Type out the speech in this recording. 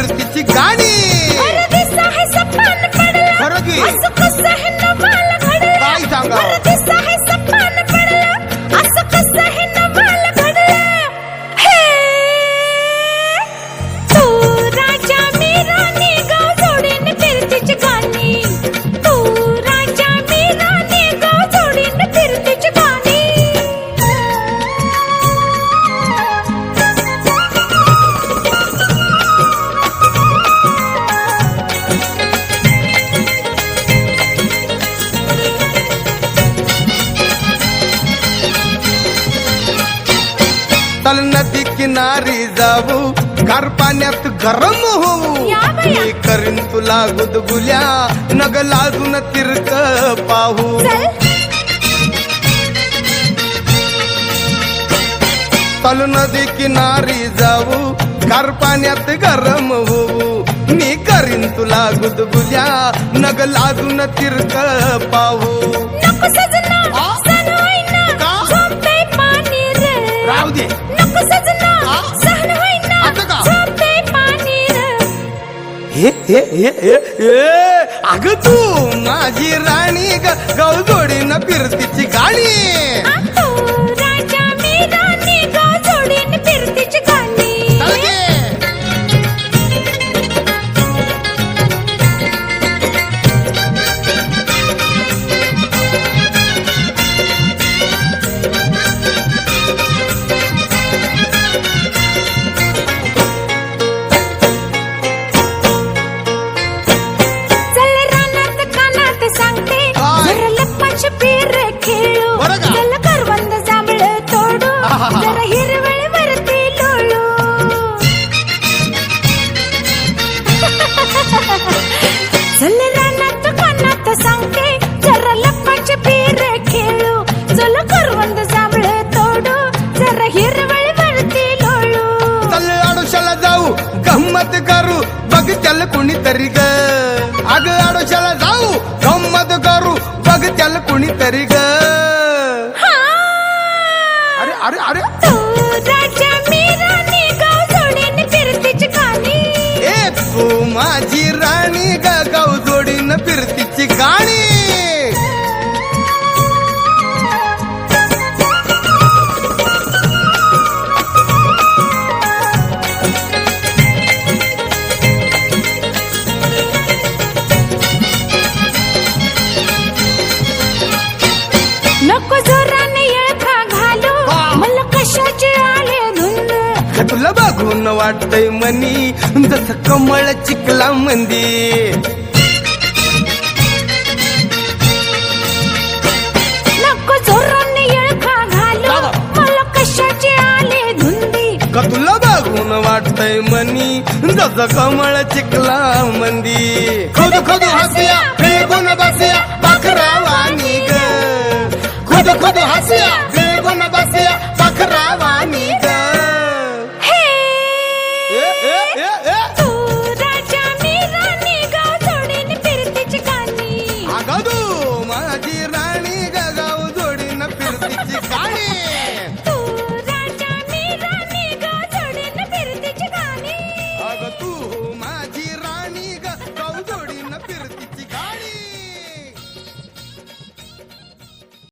फिरतीची गाणी चल नदी किनारी जाऊ. गार पाण्यात गरम होऊ. मी करीन तुला गुदगुल्या. नग लाजून तिरक पाहू. चल. चल नदी किनारी जाऊ. गार पाण्यात गरम होऊ. मी करीन तुला गुदगुल्या. नग लाजून तिरक पाहू. हे हे हे हे हे. अग तू माझी राणी ग न फिरतीची गाणी. कानात सांगते जरा लप्पाची पेर खेळू. चल करवंद जांभळ तोडू जरा हिरवळ वरती लोळू. चल आडोशाला जाऊ गंमत करू. बघ त्याला कुणीतरी ग. अग आडोशाला जाऊ गंमत करू. बघ कुणीतरी ग. हा. अरे अरे अरे. तू राजा मी राणी गाव जोडीन फिरतीची गाणी ए तू माझी राणी ग. बघून वाटतय मनी जसं कमळ चिकला मंदी. का तुला बघून वाटतय मनी जसं कमळ चिकला मंदी. खुद खुद हसिया 你自己